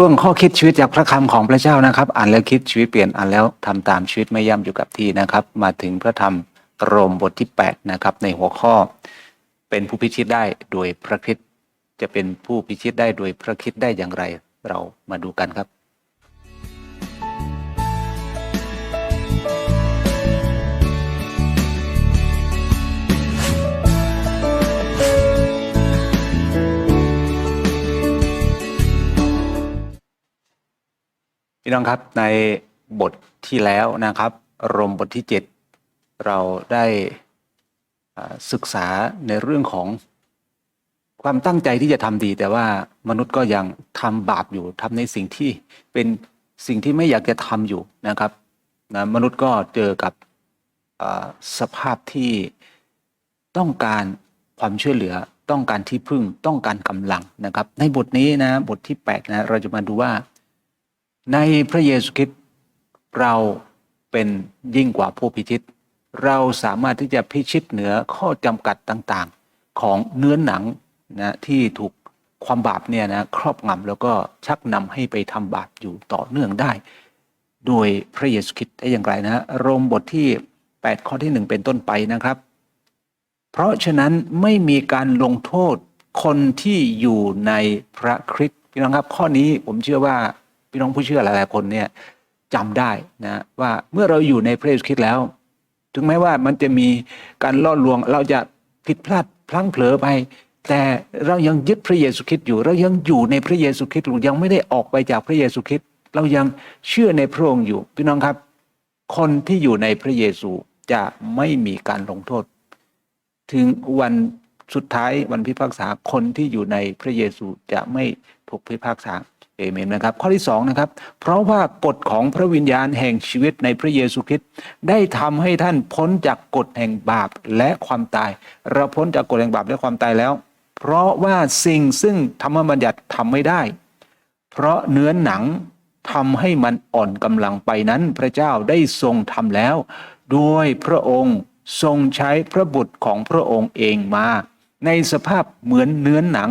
ร่วงข้อคิดชีวิตจากพระคำของพระเจ้านะครับ อ่านแล้วคิดชีวิตเปลี่ยนอ่านแล้วทำตามชีวิตไม่ย่ำอยู่กับที่นะครับ มาถึงพระธรรมโรมบทที่ 8 นะครับ ในหัวข้อเป็นผู้พิชิตได้โดยพระคิดจะเป็นผู้พิชิตได้โดยพระคิดได้อย่างไร เรามาดูกันครับ พี่น้องครับในบทที่แล้วนะครับรมบทที่ 7 เราได้ศึกษาในเรื่องของความตั้งใจที่จะทำดี แต่ว่ามนุษย์ก็ยังทำบาปอยู่ทำในสิ่งที่เป็นสิ่งที่ไม่อยากจะทำอยู่นะครับนะมนุษย์ก็เจอกับสภาพที่ต้องการความช่วยเหลือต้องการที่พึ่งต้องการกำลังนะครับ ในบทนี้นะบทที่8นะเราจะมาดูว่า ในพระเยซูคริสต์เราเป็นยิ่งกว่าผู้พิชิต เราสามารถที่จะพิชิตเหนือข้อจำกัดต่างๆ ของเนื้อหนังนะที่ถูกความบาปเนี่ยนะครอบงำแล้วก็ชักนำให้ไปทำบาปอยู่ต่อเนื่องได้ โดยพระเยซูคริสต์ได้อย่างไรนะโรมบทที่ 8 ข้อที่ 1 เป็นต้นไปนะครับ เพราะฉะนั้นไม่มีการลงโทษคนที่อยู่ในพระคริสต์พี่น้องครับข้อนี้ผมเชื่อว่า พี่น้องผู้เชื่อหลายๆคนเนี่ยจำได้นะว่าเมื่อเราอยู่ในพระเยซูคริสต์แล้ว ถึงแม้ว่ามันจะมีการล่อลวงเราจะผิดพลาดพลั้งเผลอไป แต่เรายังยึดพระเยซูคริสต์อยู่ เรายังอยู่ในพระเยซูคริสต์อยู่ยังไม่ได้ออกไปจากพระเยซูคริสต์เรายังเชื่อในพระองค์อยู่ พี่น้องครับ คนที่อยู่ในพระเยซูจะไม่มีการลงโทษ ถึงวันสุดท้ายวันพิพากษาคนที่อยู่ในพระเยซูจะไม่ถูกพิพากษา เอเมนนะครับ ข้อที่สองนะครับ เพราะว่ากฎของพระวิญญาณแห่งชีวิตในพระเยซูคริสต์ได้ทำให้ท่านพ้นจากกฎแห่งบาปและความตาย เราพ้นจากกฎแห่งบาปและความตายแล้ว เพราะว่าสิ่งซึ่งธรรมบัญญัติทำไม่ได้ เพราะเนื้อหนังทำให้มันอ่อนกำลังไปนั้น พระเจ้าได้ทรงทำแล้วโดยพระองค์ทรงใช้พระบุตรของพระองค์เองมา ในสภาพเหมือนเนื้อหนัง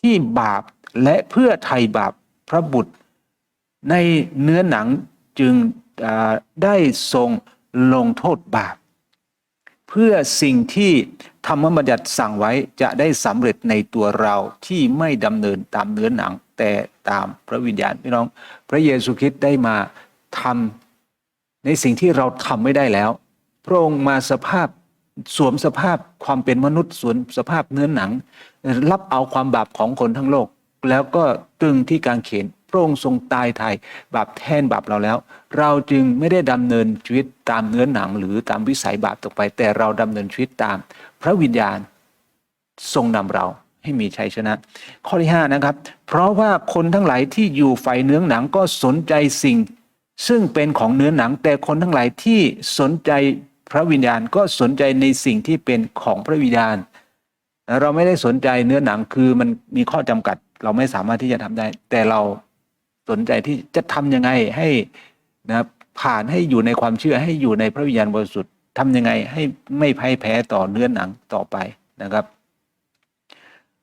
ที่บาปและเพื่อไถ่บาป พระบุตร ในเนื้อหนังจึงได้ทรงลงโทษบาป เพื่อสิ่งที่ธรรมบัญญัติสั่งไว้จะได้สำเร็จในตัวเราที่ไม่ดำเนินตามเนื้อหนังแต่ตามพระวิญญาณพี่น้อง พระเยซูคริสต์ได้มาทำในสิ่งที่เราทำไม่ได้แล้ว พระองค์มาสภาพสวมสภาพความเป็นมนุษย์สวมสภาพเนื้อหนัง รับเอาความบาปของคนทั้งโลก แล้วก็ตรึงที่กางเขนพระองค์ทรงตายไถ่บาปแทนบาปเราแล้ว เราจึงไม่ได้ดำเนินชีวิตตามเนื้อหนังหรือตามวิสัยบาปต่อไป แต่เราดำเนินชีวิตตาม พระวิญญาณทรงนำเราให้มีชัยชนะ ข้อที่5นะครับ เพราะว่าคนทั้งหลายที่อยู่ฝ่ายเนื้อหนังก็สนใจสิ่ง ซึ่งเป็นของเนื้อหนัง แต่คนทั้งหลายที่สนใจพระวิญญาณก็สนใจในสิ่งที่เป็นของพระวิญญาณ เราไม่ได้สนใจเนื้อหนังคือมันมีข้อจำกัด เราไม่สามารถที่จะทำได้ แต่เราสนใจที่จะทำยังไงให้นะครับผ่านให้อยู่ในความเชื่อให้อยู่ในพระวิญญาณบริสุทธิ์ทำยังไงให้ไม่พ่ายแพ้ต่อเนื้อหนังต่อไปนะครับ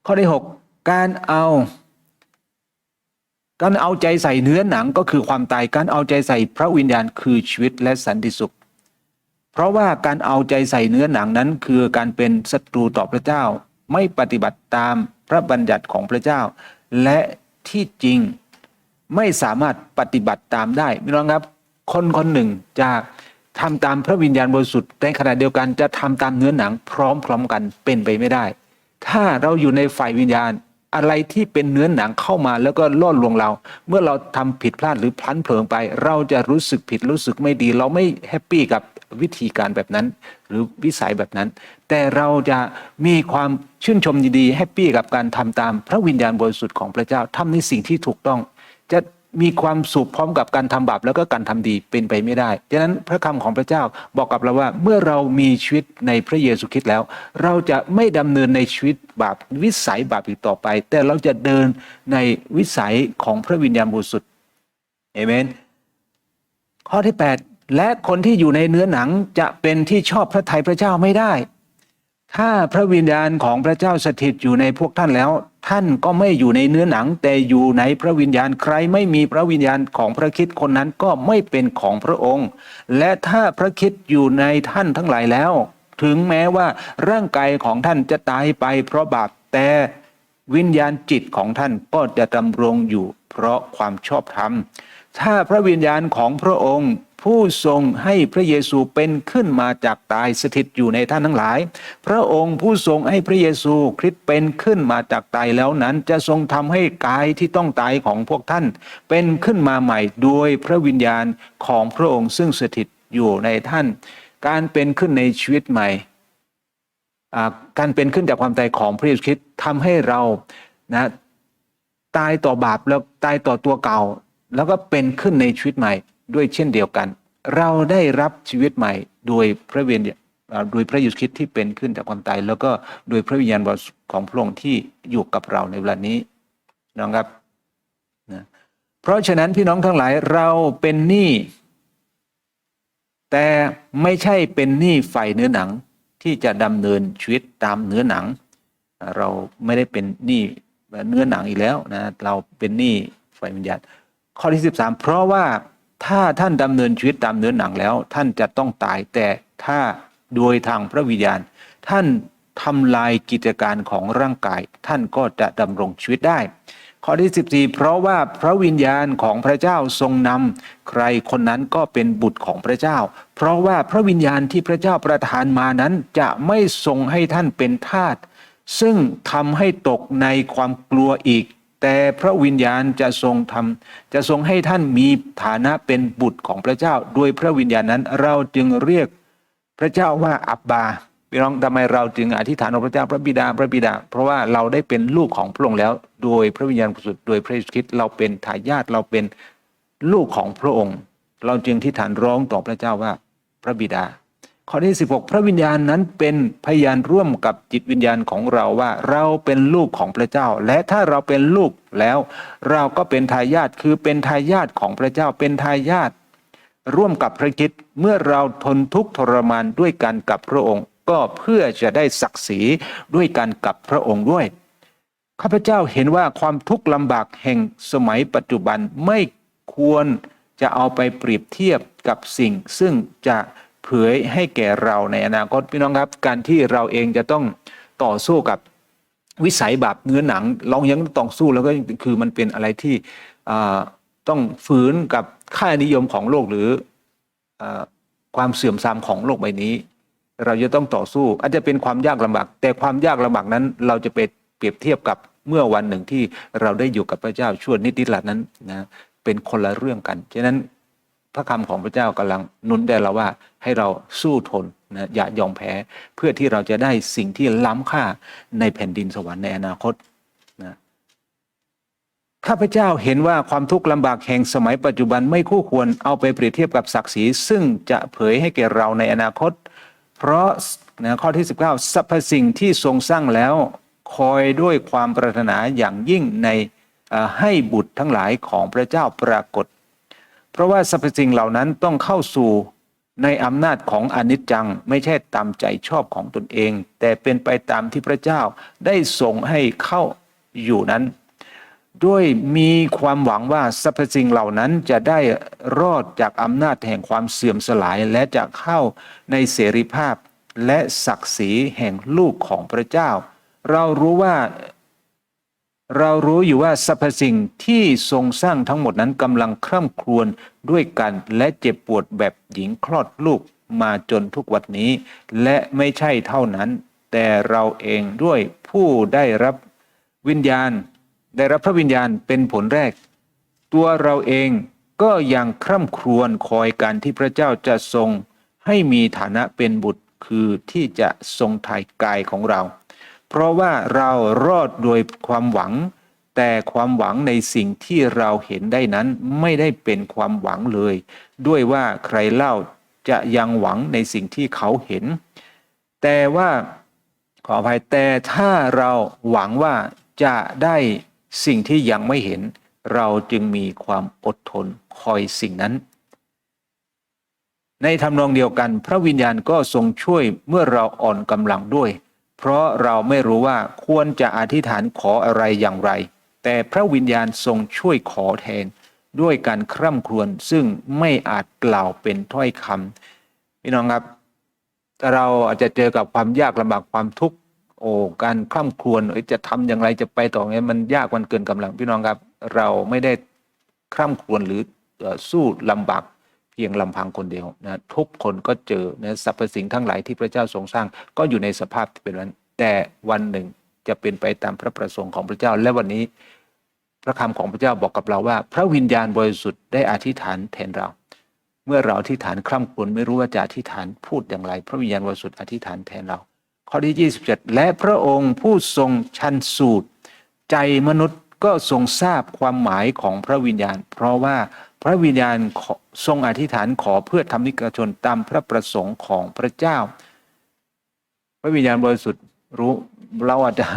ข้อที่หกการเอา การเอาใจใส่เนื้อหนังก็คือความตายการเอาใจใส่พระวิญญาณคือชีวิตและสันติสุข เพราะว่าการเอาใจใส่เนื้อหนังนั้น คือการเป็นศัตรูต่อพระเจ้าไม่ปฏิบัติตาม พระบัญญัติของพระเจ้า และที่จริงไม่สามารถปฏิบัติตามได้พี่น้องครับ คนคนหนึ่งจะทำตามพระวิญญาณบริสุทธิ์ในขณะเดียวกันจะทำตามเนื้อหนังพร้อมๆกันเป็นไปไม่ได้ ถ้าเราอยู่ในฝ่ายวิญญาณ อะไรที่เป็นเนื้อหนังเข้ามาแล้วก็ล่อลวงเรา เมื่อเราทำผิดพลาดหรือพลันเผลอไป เราจะรู้สึกผิดรู้สึกไม่ดี เราไม่แฮปปี้กับวิธีการแบบนั้น หรือวิสัยแบบนั้น แต่เราจะมีความชื่นชมยินดีแฮปปี้กับการทำตามพระวิญญาณบริสุทธิ์ของพระเจ้าทำในสิ่งที่ถูกต้อง จะ มีความสุขพร้อมกับการทำบาปแล้วก็การทำดีเป็นไปไม่ได้ดังนั้นพระคำของพระเจ้าบอกกับเราว่าเมื่อเรามีชีวิตในพระเยซูคริสต์แล้ว เราจะไม่ดำเนินในชีวิตบาปวิสัยบาปอีกต่อไป แต่เราจะเดินในวิสัยของพระวิญญาณบริสุทธิ์เอเมน ข้อที่ 8 และคนที่อยู่ในเนื้อหนังจะเป็นที่ชอบพระทัยพระเจ้าไม่ได้ ถ้าพระวิญญาณของพระเจ้าสถิตอยู่ในพวกท่านแล้ว ท่านก็ไม่อยู่ในเนื้อหนัง แต่อยู่ในพระวิญญาณใครไม่มีพระวิญญาณของพระคิดคนนั้นก็ไม่เป็นของพระองค์ และถ้าพระคิดอยู่ในท่านทั้งหลายแล้ว ถึงแม้ว่าร่างกายของท่านจะตายไปเพราะบาปแต่วิญญาณจิตของท่านก็จะดำรงอยู่เพราะความชอบธรรม ถ้าพระวิญญาณของพระองค์ ผู้ทรงให้พระเยซูเป็นขึ้นมาจากตายสถิตอยู่ในท่านทั้งหลาย พระองค์ผู้ทรงให้พระเยซูคริสต์เป็นขึ้นมาจากตายแล้วนั้น จะทรงทำให้กายที่ต้องตายของพวกท่าน เป็นขึ้นมาใหม่โดยพระวิญญาณของพระองค์ซึ่งสถิตอยู่ในท่าน การเป็นขึ้นในชีวิตใหม่การเป็นขึ้นจากความตายของพระเยซูคริสต์ทำให้เรานะตายต่อบาปแล้วตายต่อตัวเก่า แล้วก็เป็นขึ้นในชีวิตใหม่ ด้วยเช่นเดียวกัน เราได้รับชีวิตใหม่โดยพระเวียนโดยพระเยซูคริสต์ที่เป็นขึ้นจากความตาย แล้วก็โดยพระวิญญาณบริสุทธิ์ของพระองค์ที่อยู่กับเราในเวลานี้นะครับนะเพราะฉะนั้นพี่น้องทั้งหลายเราเป็นหนี้แต่ไม่ใช่เป็นหนี้ฝ่ายเนื้อหนังที่จะดำเนินชีวิตตามเนื้อหนัง เราไม่ได้เป็นหนี้เนื้อหนังอีกแล้วนะเราเป็นหนี้ฝ่ายวิญญาณข้อที่ 13 เพราะว่า ถ้าท่านดำเนินชีวิตตามเนื้อหนังแล้ว ท่านจะต้องตายแต่ถ้าโดยทางพระวิญญาณ ท่านทำลายกิจการของร่างกาย ท่านก็จะดำรงชีวิตได้ ข้อที่ 14 เพราะว่าพระวิญญาณของพระเจ้าทรงนำใครคนนั้นก็เป็นบุตรของพระเจ้า เพราะว่าพระวิญญาณที่พระเจ้าประทานมานั้นจะไม่ทรงให้ท่านเป็นทาสซึ่งทำให้ตกในความกลัวอีก แต่พระวิญญาณจะทรงทำจะทรงให้ท่านมีฐานะเป็นบุตรของพระเจ้าโดยพระวิญญาณนั้นเราจึงเรียกพระเจ้าว่าอับบาพี่น้องทำไมเราจึงอธิษฐานของพระเจ้าพระบิดาพระบิดา เพราะว่าเราได้เป็นลูกของพระองค์แล้ว โดยพระวิญญาณบริสุทธิ์โดยพระเยซูคริสต์เราเป็นทายาทเราเป็นลูกของพระองค์ เราจึงที่ฐานร้องต่อพระเจ้าว่าพระบิดา ข้อที่ 16 พระวิญญาณนั้นเป็นพยานร่วมกับจิตวิญญาณของเราว่าเราเป็นลูกของพระเจ้า และถ้าเราเป็นลูกแล้ว เราก็เป็นทายาทคือเป็นทายาทของพระเจ้าเป็นทายาทร่วมกับพระคิดเมื่อเราทนทุกข์ทรมานด้วยกันกับพระองค์ ก็เพื่อจะได้ศักดิ์ศรีด้วยกันกับพระองค์ด้วยข้าพเจ้าเห็นว่าความทุกข์ลำบากแห่งสมัยปัจจุบันไม่ควรจะเอาไปเปรียบเทียบกับสิ่งซึ่งจะ เผยให้แก่เราในอนาคตพี่น้องครับ การที่เราเองจะต้องต่อสู้กับวิสัยบาปเนื้อหนังเรายังต้องสู้แล้วก็คือมันเป็นอะไรที่ต้องฝืนกับค่านิยมของโลกหรืออความเสื่อมทรามของโลกใบนี้ เราจะต้องต่อสู้ อาจจะเป็นความยากลำบาก แต่ความยากลำบากนั้น เราจะไปเปรียบเทียบกับเมื่อวันหนึ่งที่เราได้อยู่กับพระเจ้าช่วนิดนิดละนั้นนะเป็นคนละเรื่องกันฉะนั้น พระคำของพระเจ้ากำลังหนุนได้เราว่าให้เราสู้ทนนะอย่ายอมแพ้เพื่อที่เราจะได้สิ่งที่ล้ำค่าในแผ่นดินสวรรค์ในอนาคตนะข้าพเจ้าเห็นว่าความทุกข์ลำบากแห่งสมัยปัจจุบันไม่คู่ควรเอาไปเปรียบเทียบกับศักดิ์ศรีซึ่งจะเผยให้แก่เราในอนาคต เพราะนะข้อที่ 19สรรพสิ่งที่ทรงสร้างแล้วคอยด้วยความปรารถนาอย่างยิ่งในให้บุตรทั้งหลายของพระเจ้าปรากฏ เพราะว่าสรรพสิ่งเหล่านั้นต้องเข้าสู่ในอำนาจของอนิจจังไม่ใช่ตามใจชอบของตนเอง แต่เป็นไปตามที่พระเจ้าได้ทรงให้เข้าอยู่นั้น ด้วยมีความหวังว่าสรรพสิ่งเหล่านั้นจะได้รอดจากอำนาจแห่งความเสื่อมสลายและจะเข้าในเสรีภาพและศักดิ์ศรีแห่งลูกของพระเจ้า เรารู้ว่า เรารู้อยู่ว่าสรรพสิ่งที่ทรงสร้างทั้งหมดนั้นกำลังคร่ำครวญด้วยกันและเจ็บปวดแบบหญิงคลอดลูกมาจนทุกวันนี้ และไม่ใช่เท่านั้น แต่เราเองด้วยผู้ได้รับวิญญาณ ได้รับพระวิญญาณเป็นผลแรก ตัวเราเองก็ยังคร่ำครวญคอยการที่พระเจ้าจะทรงให้มีฐานะเป็นบุตรคือที่จะทรงถ่ายกายของเรา เพราะว่าเรารอดโดยความหวัง แต่ความหวังในสิ่งที่เราเห็นได้นั้นไม่ได้เป็นความหวังเลย ด้วยว่าใครเล่าจะยังหวังในสิ่งที่เขาเห็น แต่ว่าขออภัยแต่ถ้าเราหวังว่าจะได้สิ่งที่ยังไม่เห็น เราจึงมีความอดทนคอยสิ่งนั้น ในทำนองเดียวกัน พระวิญญาณก็ทรงช่วยเมื่อเราอ่อนกำลังด้วย เพราะเราไม่รู้ว่าควรจะอธิษฐานขออะไรอย่างไร แต่พระวิญญาณทรงช่วยขอแทน ด้วยการคร่ำครวญซึ่งไม่อาจกล่าวเป็นถ้อยคำพี่น้องครับ เราอาจจะเจอกับความยากลำบากความทุกข์โอ้การคร่ำครวญจะทำอย่างไรจะไปต่อไงมันยากมันเกินกำลังพี่น้องครับ เราไม่ได้คร่ำครวญหรือสู้ลำบาก เพียงลำพังคนเดียวนะทุกคนก็เจอนะสรรพสิ่งทั้งหลายที่พระเจ้าทรงสร้าง ก็อยู่ในสภาพที่เป็นนั้นแต่วันหนึ่งจะเป็นไปตามพระประสงค์ของพระเจ้า และวันนี้ พระคำของพระเจ้าบอกกับเราว่า พระวิญญาณบริสุทธิ์ได้อธิษฐานแทนเรา เมื่อเราอธิษฐานคร่ำครวญไม่รู้ว่าจะอธิษฐานพูดอย่างไร พระวิญญาณบริสุทธิ์อธิษฐานแทนเรา ข้อที่ 27 และพระองค์ผู้ทรงชันสูตร ใจมนุษย์ก็ทรงทราบความหมายของพระวิญญาณ เพราะว่า พระวิญญาณทรงอธิษฐานขอเพื่อทำนิกชนตามพระประสงค์ของพระเจ้า พระวิญญาณบริสุทธิ์รู้เราอาจจะ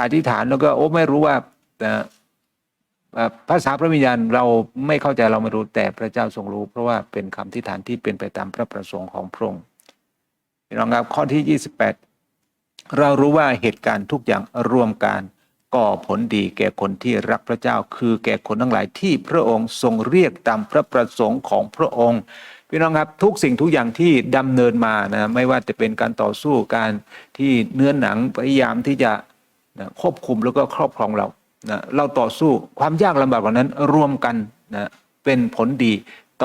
อธิษฐานแล้วก็โอ้ไม่รู้ว่าภาษาพระวิญญาณเราไม่เข้าใจเราไม่รู้แต่พระเจ้าทรงรู้ เพราะว่าเป็นคำที่ฐานที่เป็นไปตามพระประสงค์ของพระองค์พี่น้องครับข้อที่ 28 เรารู้ว่าเหตุการณ์ทุกอย่างรวมกัน ก่อผลดีแก่คนที่รักพระเจ้า คือแก่คนทั้งหลายที่พระองค์ทรงเรียกตามพระประสงค์ของพระองค์พี่น้องครับทุกสิ่งทุกอย่างที่ดำเนินมานะไม่ว่าจะเป็นการต่อสู้การที่เนื้อหนังพยายามที่จะนะควบคุมแล้วก็ครอบครองเรานะเราต่อสู้ความยากลำบากเหล่านั้นรวมกันนะเป็นผลดี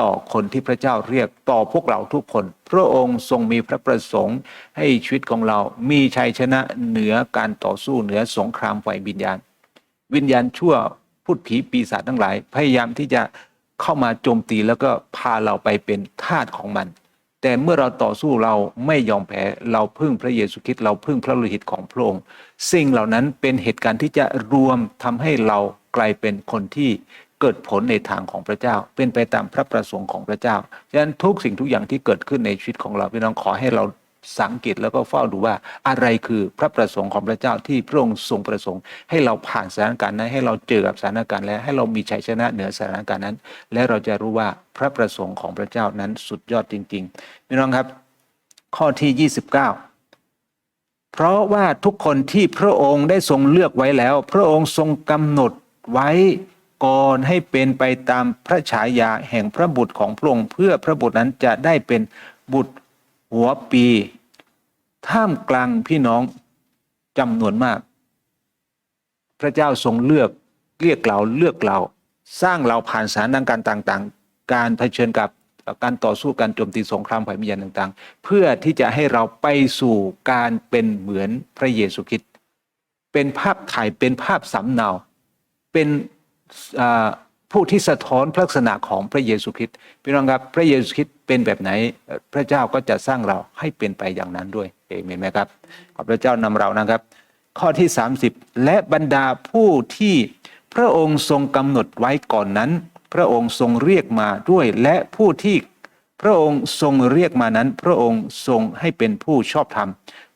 ต่อคนที่พระเจ้าเรียกต่อพวกเราทุกคน พระองค์ทรงมีพระประสงค์ ให้ชีวิตของเรา มีชัยชนะเหนือการต่อสู้เหนือสงครามฝ่ายวิญญาณ วิญญาณชั่วพูดผีปีศาจทั้งหลาย พยายามที่จะเข้ามาโจมตีแล้วก็พาเราไปเป็นทาสของมัน แต่เมื่อเราต่อสู้เราไม่ยอมแพ้เราพึ่งพระเยซูคริสต์เราพึ่งพระโลหิตของพระองค์สิ่งเหล่านั้นเป็นเหตุการณ์ที่จะรวมทำให้เรากลายเป็นคนที่ เกิดผลในทางของพระเจ้า เป็นไปตามพระประสงค์ของพระเจ้าฉะนั้นทุกสิ่งทุกอย่างที่เกิดขึ้นในชีวิตของเราพี่น้องขอให้เราสังเกตแล้วก็เฝ้าดูว่าอะไรคือพระประสงค์ของพระเจ้าที่พระองค์ทรงประสงค์ ให้เราผ่านสถานการณ์นั้นให้เราเจอกับสถานการณ์และให้เรามีชัยชนะเหนือสถานการณ์นั้น และเราจะรู้ว่าพระประสงค์ของพระเจ้านั้นสุดยอดจริงๆพี่น้องครับ ข้อที่ 29 เพราะว่าทุกคนที่พระองค์ได้ทรงเลือกไว้แล้ว พระองค์ทรงกำหนดไว้ ก่อนให้เป็นไปตามพระฉายาแห่งพระบุตรของพระองค์เพื่อพระบุตรนั้นจะได้เป็นบุตรหัวปี ท่ามกลางพี่น้องจำนวนมาก พระเจ้าทรงเลือกเรียกเราเลือกเรา สร้างเราผ่านสถานการต่างๆ การเผชิญกับการต่อสู้การโจมตีสงครามภัยวิญญาต่างๆ เพื่อที่จะให้เราไปสู่การเป็นเหมือนพระเยซูคริสต์เป็นภาพถ่ายเป็นภาพสำเนา เป็น ผู้ที่สะท้อนลักษณะของพระเยซูคริสต์พี่น้องครับพระเยซูคริสต์เป็นแบบไหน พระเจ้าก็จะสร้างเราให้เป็นไปอย่างนั้นด้วยเอเมนไหมครับขอบพระเจ้านำเรานะครับ ข้อที่ 30 และบรรดาผู้ที่พระองค์ทรงกำหนดไว้ก่อนนั้น พระองค์ทรงเรียกมาด้วย และผู้ที่พระองค์ทรงเรียกมานั้น พระองค์ทรงให้เป็นผู้ชอบธรรม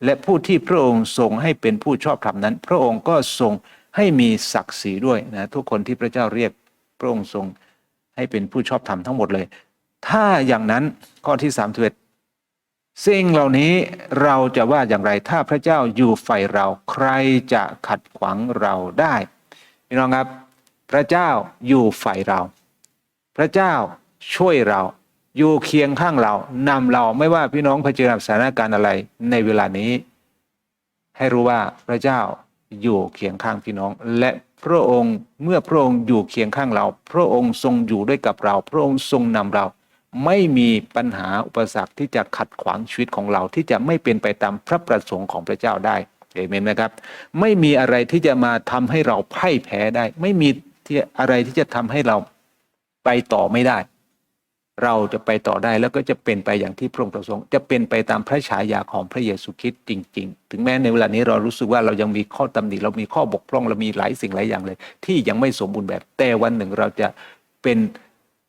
และผู้ที่พระองค์ทรงให้เป็นผู้ชอบธรรมนั้น พระองค์ก็ทรง ให้มีศักดิ์ศรีด้วยนะทุกคนที่พระเจ้าเรียกพระองค์ทรงให้เป็นผู้ชอบธรรมทั้งหมดเลย ถ้าอย่างนั้นข้อที่สามสิบเอ็ดสิ่งเหล่านี้เราจะว่าอย่างไรถ้าพระเจ้าอยู่ฝ่ายเราใครจะขัดขวางเราได้พี่น้องครับพระเจ้าอยู่ฝ่ายเรา พระเจ้าช่วยเราอยู่เคียงข้างเรานำเราไม่ว่าพี่น้องเผชิญกับสถานการณ์อะไรในเวลานี้ ให้รู้ว่าพระเจ้า อยู่เคียงข้างพี่น้อง และพระองค์เมื่อพระองค์อยู่เคียงข้างเรา พระองค์ทรงอยู่ด้วยกับเรา พระองค์ทรงนำเรา ไม่มีปัญหาอุปสรรคที่จะขัดขวางชีวิตของเราที่จะไม่เป็นไปตามพระประสงค์ของพระเจ้าได้เอเมนไหมครับ ไม่มีอะไรที่จะมาทำให้เราพ่ายแพ้ได้ ไม่มีที่อะไรที่จะทำให้เราไปต่อไม่ได้ เราจะไปต่อได้แล้วก็จะเป็นไปอย่างที่พระองค์ประสงค์ จะเป็นไปตามพระฉายาของพระเยซูคริสต์จริง ๆ ถึงแม้ในเวลานี้เรารู้สึกว่าเรายังมีข้อตำหนิเรามีข้อบกพร่องเรามีหลายสิ่งหลายอย่างเลย ที่ยังไม่สมบูรณ์แบบแต่วันหนึ่งเราจะเป็น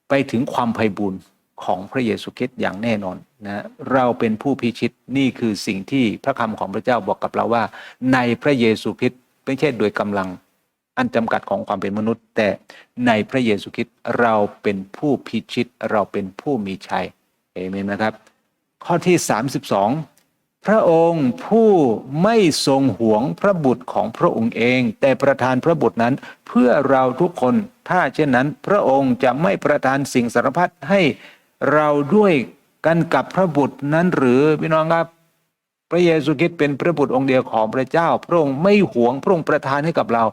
ไปถึงความไพ่บุญของพระเยซูคริสต์อย่างแน่นอนนะเราเป็นผู้พิชิตนี่คือสิ่งที่พระคำของพระเจ้าบอกกับเราว่า ในพระเยซูคริสต์ไม่ใช่โดยกำลัง อันจำกัดของความเป็นมนุษย์ แต่ในพระเยซูคริสต์เราเป็นผู้พิชิตเราเป็นผู้มีชัยเอเมนนะครับ ข้อที่ 32 พระองค์ผู้ไม่ทรงหวงพระบุตรของพระองค์เอง แต่ประทานพระบุตรนั้นเพื่อเราทุกคนถ้าเช่นนั้น พระองค์จะไม่ประทานสิ่งสารพัดให้เราด้วยกันกับพระบุตรนั้นหรือพี่น้องครับ พระเยซูคริสต์เป็นพระบุตรองค์เดียวของพระเจ้า พระองค์ไม่หวงพระองค์ประทานให้กับเรา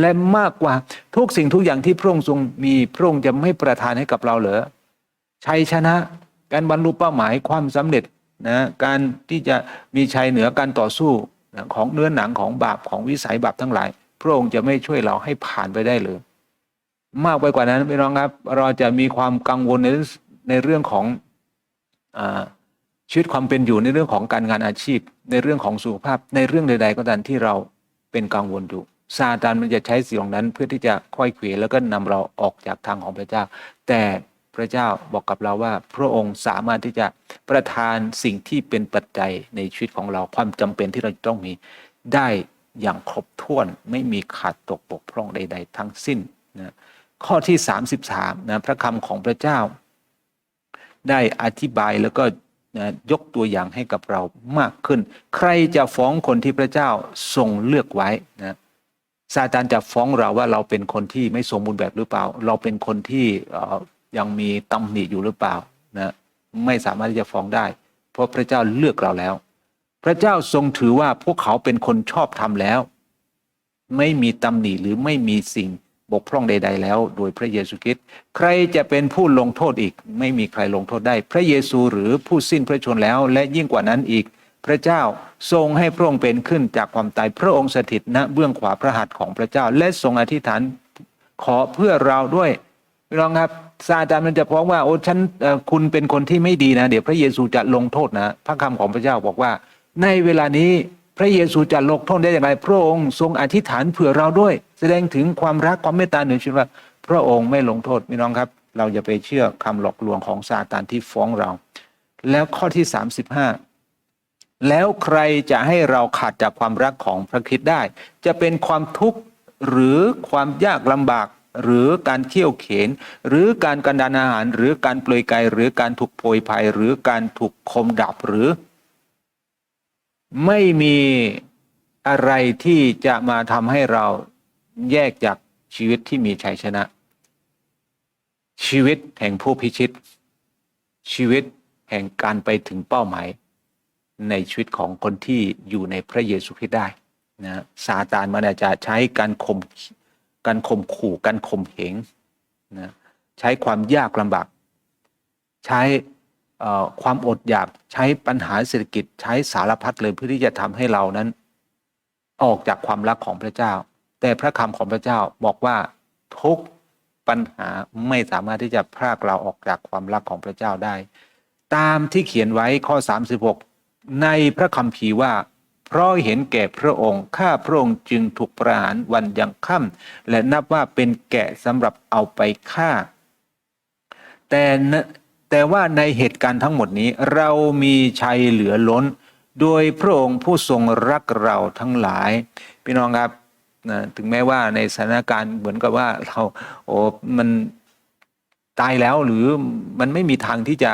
และมากกว่าทุกสิ่งทุกอย่างที่พระองค์ทรงมีพระองค์จะไม่ประทานให้กับเราเหรอชัยชนะ การบรรลุเป้าหมายความสำเร็จนะการที่จะมีชัยเหนือการต่อสู้ของเนื้อหนังของบาปของวิสัยบาปทั้งหลาย พระองค์จะไม่ช่วยเราให้ผ่านไปได้เลยมากไปกว่านั้นพี่น้องครับ เราจะมีความกังวลในในเรื่องของอ ชีวิตความเป็นอยู่ในเรื่องของการงานอาชีพ ในเรื่องของสุขภาพในเรื่องใด ๆ ก็ตามที่เราเป็นกังวลอยู่ซาตานมันจะใช้สิ่งเหล่านั้นเพื่อที่จะค่อยเขวแล้วก็นำเราออกจากทางของพระเจ้า แต่พระเจ้าบอกกับเราว่า พระองค์สามารถที่จะประทานสิ่งที่เป็นปัจจัยในชีวิตของเราความจำเป็นที่เราต้องมีได้อย่างครบถ้วนไม่มีขาดตกบกพร่องใด ๆ ทั้งสิ้นนะข้อที่ 33นะพระคำของพระเจ้า ได้อธิบายแล้วก็ นะยกตัวอย่างให้กับเรามากขึ้น ใครจะฟ้องคนที่พระเจ้าทรงเลือกไว้นะซาตานจะฟ้องเราว่าเราเป็นคนที่ไม่สมบูรณ์แบบหรือเปล่า เราเป็นคนที่ยังมีตำหนิอยู่หรือเปล่านะไม่สามารถที่จะฟ้องได้ เพราะพระเจ้าเลือกเราแล้ว พระเจ้าทรงถือว่าพวกเขาเป็นคนชอบธรรมแล้ว ไม่มีตำหนิหรือไม่มีสิ่ง บกพร่องใด ๆ แล้ว โดยพระเยซูคริสต์ใครจะเป็นผู้ลงโทษอีก ไม่มีใครลงโทษได้ พระเยซูหรือผู้สิ้นพระชนแล้ว และยิ่งกว่านั้นอีก พระเจ้าทรงให้พระองค์เป็นขึ้นจากความตายพระองค์สถิตณเบื้องขวาพระหัตถ์ของพระเจ้า และทรงอธิษฐานขอเพื่อเราด้วยพี่น้องครับซาตานมันจะพ้องว่าโอ้ฉันคุณเป็นคนที่ไม่ดีนะ เดี๋ยวพระเยซูจะลงโทษนะ พระคำของพระเจ้าบอกว่า ในเวลานี้ พระเยซูจะลงโทษได้อย่างไร พระองค์ทรงอธิษฐานเผื่อเราด้วย แสดงถึงความรักความเมตตาเหนือชีวิตว่า พระองค์ไม่ลงโทษพี่น้องครับ เราอย่าไปเชื่อคำหลอกลวงของซาตานที่ฟ้องเรา แล้วข้อที่ 35 แล้วใครจะให้เราขาดจากความรักของพระคริสต์ได้ จะเป็นความทุกข์หรือความยากลำบากหรือการเขี่ยวเข็นหรือการกันดานอาหาร หรือการเปลอยกายหรือการถูกโพยภัยหรือการถูกคมดับหรือ ไม่มีอะไรที่จะมาทำให้เราแยกจากชีวิตที่มีชัยชนะ ชีวิตแห่งผู้พิชิต ชีวิตแห่งการไปถึงเป้าหมาย ในชีวิตของคนที่อยู่ในพระเยซูคริสต์ได้นะซาตานมันอาจจะใช้การข่มการข่มขู่การข่มเหงนะใช้ความยากลำบาก ใช้ ความอดอยากใช้ปัญหาเศรษฐกิจใช้สารพัดเลยเพื่อที่จะทำให้เรานั้น ออกจากความรักของพระเจ้า แต่พระคำของพระเจ้าบอกว่าทุกปัญหาไม่สามารถที่จะพรากเราออกจากความรักของพระเจ้าได้ ตามที่เขียนไว้ข้อ 36 ในพระคัมภีร์ว่า เพราะเห็นแก่พระองค์ข้าพระองค์จึงถูกประหารวันยังค่ำและนับว่าเป็นแกะสำหรับเอาไปฆ่า แต่ แต่ว่าในเหตุการณ์ทั้งหมดนี้เรามีชัยเหลือล้น โดยพระองค์ผู้ทรงรักเราทั้งหลาย พี่น้องครับนะถึงแม้ว่าในสถานการณ์เหมือนกับว่าเราโอ้มันตายแล้วหรือมันไม่มีทางที่จะ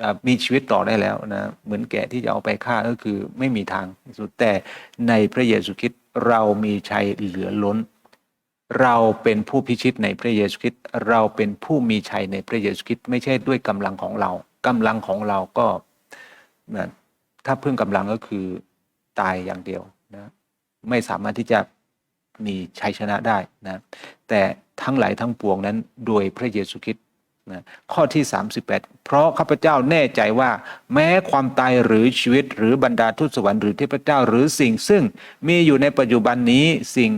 จะมีชีวิตต่อได้แล้วนะเหมือนแกะที่จะเอาไปฆ่าก็คือไม่มีทางสุดแต่ในพระเยซูคริสต์เรามีชัยเหลือล้น เราเป็นผู้พิชิตในพระเยซูคริสต์เราเป็นผู้มีชัยในพระเยซูคริสต์ไม่ใช่ด้วยกำลังของเรากำลังของเราก็นะถ้าพึ่งกำลังก็คือตายอย่างเดียวนะไม่สามารถที่จะมีชัยชนะได้นะแต่ทั้งหลายทั้งปวงนั้นโดยพระเยซูคริสต์นะข้อที่ 38 เพราะข้าพเจ้าแน่ใจว่า แม้ความตายหรือชีวิตหรือบรรดาทูตสวรรค์หรือเทพเจ้าหรือสิ่งซึ่งมีอยู่ในปัจจุบันนี้สิ่ง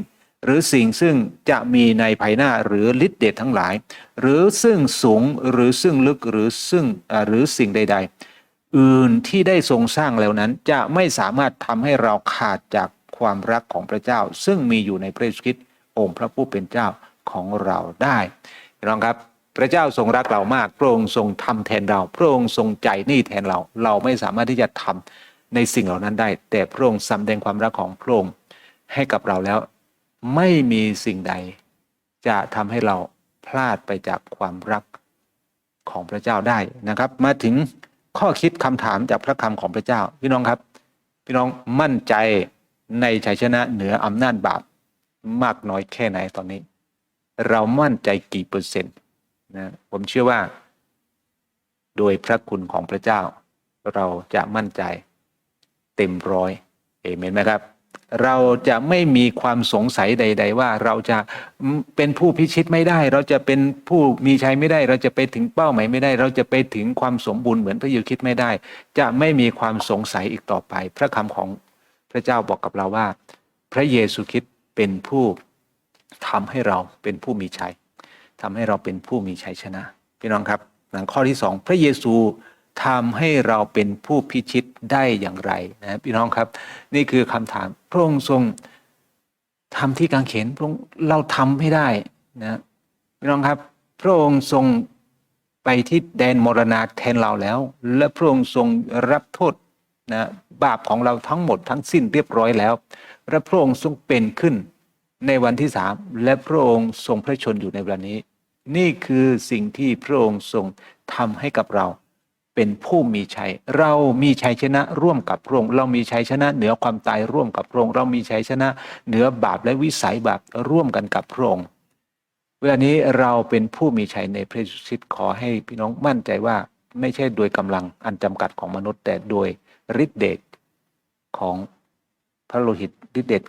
หรือสิ่งซึ่งจะมีในภายหน้าหรือฤทธิเดชทั้งหลาย หรือซึ่งสูงหรือซึ่งลึกหรือซึ่งหรือสิ่งใด ๆ อื่นที่ได้ทรงสร้างแล้วนั้นจะไม่สามารถทำให้เราขาดจากความรักของพระเจ้า ซึ่งมีอยู่ในพระเยซูคริสต์องค์พระผู้เป็นเจ้าของเราได้พี่น้องครับพระเจ้าทรงรักเรามากพระองค์ทรงทำแทนเรา พระองค์ทรงใจนี้แทนเรา เราไม่สามารถที่จะทำในสิ่งเหล่านั้นได้ แต่พระองค์สำแดงความรักของพระองค์ให้กับเราแล้ว ไม่มีสิ่งใด จะทำให้เราพลาดไปจากความรักของพระเจ้าได้นะครับ มาถึงข้อคิดคำถามจากพระคำของพระเจ้า พี่น้องครับ พี่น้องมั่นใจในชัยชนะเหนืออำนาจบาปมากน้อยแค่ไหนตอนนี้ เรามั่นใจกี่เปอร์เซ็นต์นะผมเชื่อว่า โดยพระคุณของพระเจ้า เราจะมั่นใจเต็มร้อยเอเมนไหมครับ เราจะไม่มีความสงสัยใด ๆ ว่าเราจะเป็นผู้พิชิตไม่ได้ เราจะเป็นผู้มีชัยไม่ได้ เราจะไปถึงเป้าหมายไม่ได้ เราจะไปถึงความสมบูรณ์เหมือนพระเยซูคริดไม่ได้ จะไม่มีความสงสัยอีกต่อไป พระคำของพระเจ้าบอกกับเราว่า พระเยซูคริดเป็นผู้ทำให้เราเป็นผู้มีชัยทำให้เราเป็นผู้มีชัยชนะพี่น้องครับหลังข้อที่สองพระเยซู ทำให้เราเป็นผู้พิชิตได้อย่างไรนะพี่น้องครับ นี่คือคำถามพระองค์ทรงทำที่กางเขนพระองค์เราทำไม่ได้นะพี่น้องครับ พระองค์ทรงไปที่แดนมรณะแทนเราแล้ว และพระองค์ทรงรับโทษนะบาปของเราทั้งหมดทั้งสิ้นเรียบร้อยแล้ว และพระองค์ทรงเป็นขึ้นในวันที่สามและพระองค์ทรงพระชนอยู่ในวันนี้ นี่คือสิ่งที่พระองค์ทรงทำให้กับเรา เป็นผู้มีชัย เรามีชัยชนะร่วมกับพระองค์เรามีชัยชนะเหนือความตายร่วมกับพระองค์เรามีชัยชนะเหนือบาปและวิสัยบาปร่วมกันกับพระองค์เวลานี้เราเป็นผู้มีชัยในพระเยซูคริสต์ขอให้พี่น้องมั่นใจว่าไม่ใช่โดยกำลังอันจำกัดของมนุษย์ แต่โดยฤทธิเดชของพระโลหิตฤทธิเดช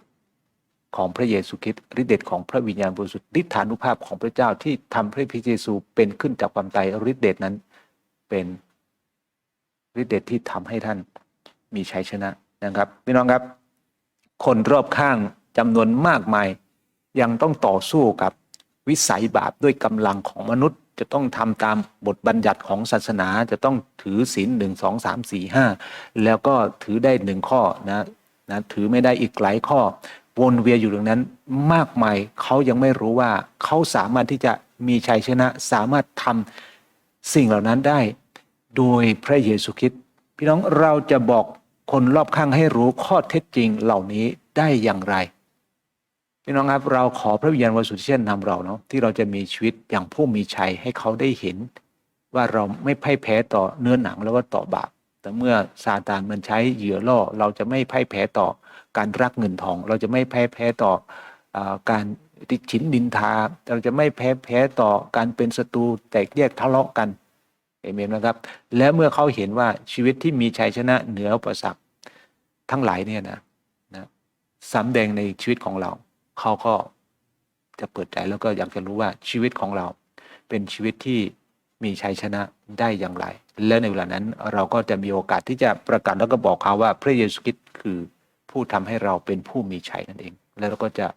ของพระเยซูคริสต์ฤทธิเดชของพระวิญญาณบริสุทธิ์ฤทธานุภาพของพระเจ้าที่ทำให้พระเยซูเป็นขึ้นจากความตายฤทธิเดชนั้นเป็น ฤทธิเดชที่ทำให้ท่านมีชัยชนะนะครับพี่น้องครับ คนรอบข้างจำนวนมากมาย ยังต้องต่อสู้กับวิสัยบาปด้วยกำลังของมนุษย์ จะต้องทำตามบทบัญญัติของศาสนาจะต้องถือศีลหนึ่งสองสามสี่ห้าแล้วก็ถือได้หนึ่งข้อนะนะถือไม่ได้อีกหลายข้อ วนเวียนอยู่ตรงนั้นมากมายเขายังไม่รู้ว่าเขาสามารถที่จะมีชัยชนะ สามารถทำสิ่งเหล่านั้นได้ โดยพระเยซูคริสต์พี่น้องเราจะบอกคนรอบข้างให้รู้ข้อเท็จจริงเหล่านี้ได้อย่างไร พี่น้องครับเราขอพระวิญญาณบริสุทธิ์เช่นนำเราเนาะที่เราจะมีชีวิตอย่างผู้มีชัยให้เขาได้เห็น ว่าเราไม่พ่ายแพ้ต่อเนื้อหนังแล้วก็ต่อบาปแต่เมื่อซาตานมันใช้เหยื่อล่อ เราจะไม่พ่ายแพ้ต่อการรักเงินทอง เราจะไม่แพ้แพ้ต่อการติดฉินดินทา เราจะไม่แพ้แพ้ต่อการเป็นศัตรูแตกแยกทะเลาะกัน เอเมนนะครับ และเมื่อเขาเห็นว่าชีวิตที่มีชัยชนะเหนืออุปสรรคทั้งหลายเนี่ยนะนะสำแดงในชีวิตของเรา เขาก็จะเปิดใจแล้วก็อยากจะรู้ว่าชีวิตของเราเป็นชีวิตที่มีชัยชนะได้อย่างไร และในเวลานั้นเราก็จะมีโอกาสที่จะประกาศแล้วก็บอกเขาว่า พระเยซูคริสต์คือผู้ทำให้เราเป็นผู้มีชัยนั่นเอง แล้วเราก็จะ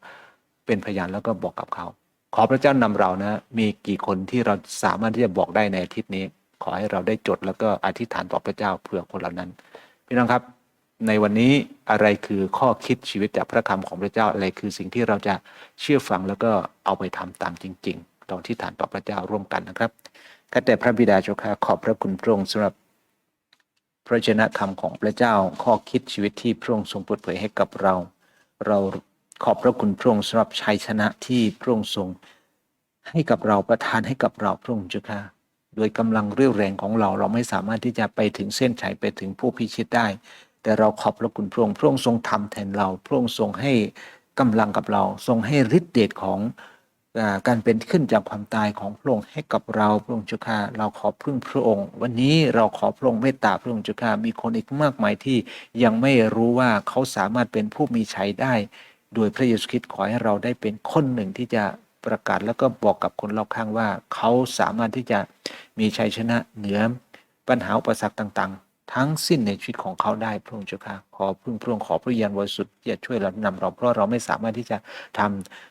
เป็นพยานแล้วก็บอกกับเขา ขอพระเจ้านำเรานะ มีกี่คนที่เราสามารถที่จะบอกได้ในอาทิตย์นี้ ขอให้เราได้จดแล้วก็อธิษฐานต่อพระเจ้าเผื่อคนเหล่านั้น พี่น้องครับ ในวันนี้อะไรคือข้อคิดชีวิตจากพระคำของพระเจ้าอะไรคือสิ่งที่เราจะเชื่อฟังแล้วก็เอาไปทำตามจริง ๆตอนที่ฐานต่อพระเจ้าร่วมกันนะครับข้าแต่พระบิดาเจ้าข้าขอบพระคุณพระองค์สำหรับพระชนะคำของพระเจ้าข้อคิดชีวิตที่พระองค์ทรงเปิดเผยให้กับเรา เราขอบพระคุณพระองค์สำหรับชัยชนะที่พระองค์ทรงให้กับเราประทานให้กับเราพระองค์เจ้าค่ะ โดยกำลังเรี่ยวแรงของเราเราไม่สามารถที่จะไปถึงเส้นชัยไปถึงผู้พิชิตได้ แต่เราขอบพระคุณพระองค์พระองค์ทรงทำแทนเราพระองค์ทรงให้กำลังกับเรา ทรงให้ฤทธิเดชของอการเป็นขึ้นจากความตายของพระองค์ให้กับเราพระองค์เจ้าข้าเราขอพึ่งพระองค์ วันนี้เราขอพระองค์เมตตาพระองค์เจ้าข้ามีคนอีกมากมายที่ยังไม่รู้ว่าเขาสามารถเป็นผู้มีชัยได้ โดยพระเยซูคริสต์ขอให้เราได้เป็นคนหนึ่งที่จะ ประกาศแล้วก็บอกกับคนรอบข้างว่า เขาสามารถที่จะมีชัยชนะเหนือปัญหาอุปสรรคต่างๆ ทั้งสิ้นในชีวิตของเขาได้พระองค์เจ้าค่ะขอพึ่งพระองค์ขอพระวิญญาณบริสุทธิ์ที่จะช่วยเรานำเราเพราะเราไม่สามารถที่จะท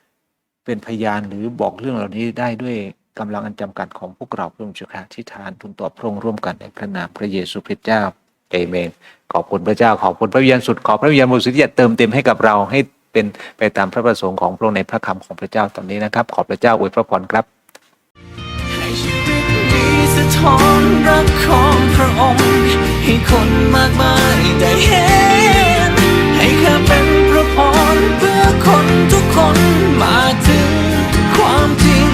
ำเป็นพยานหรือบอกเรื่องเหล่านี้ได้ด้วยกำลังอันจำกัดของพวกเราพระองค์เจ้าค่ะที่ทานทูลต่อพระองค์ร่วมกันในพระนามพระเยซูคริสต์เจ้าเอเมนขอบคุณพระเจ้าขอบคุณพระวิญญาณสุดขอพระวิญญาณบริสุทธิ์ที่จะเติมเต็มให้กับเราให้ เป็นไปตามพระประสงค์ของพระองค์ในพระคำของพระเจ้าตอนนี้นะครับ ขอพระเจ้าอวยพระพรครับให้ชีวิตนี้สะท้อนรักของพระองค์ให้คนมากมายได้เห็น ให้ข้าเป็นพระพรเพื่อคนทุกคนมาถึงความจริง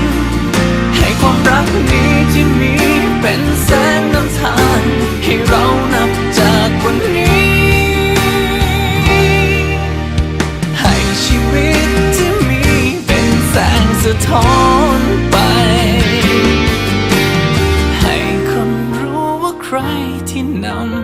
ให้ความรักนี้ที่มีเป็นแสงนำทางให้เรา อนไป ให้คนรู้ว่าใครที่นำ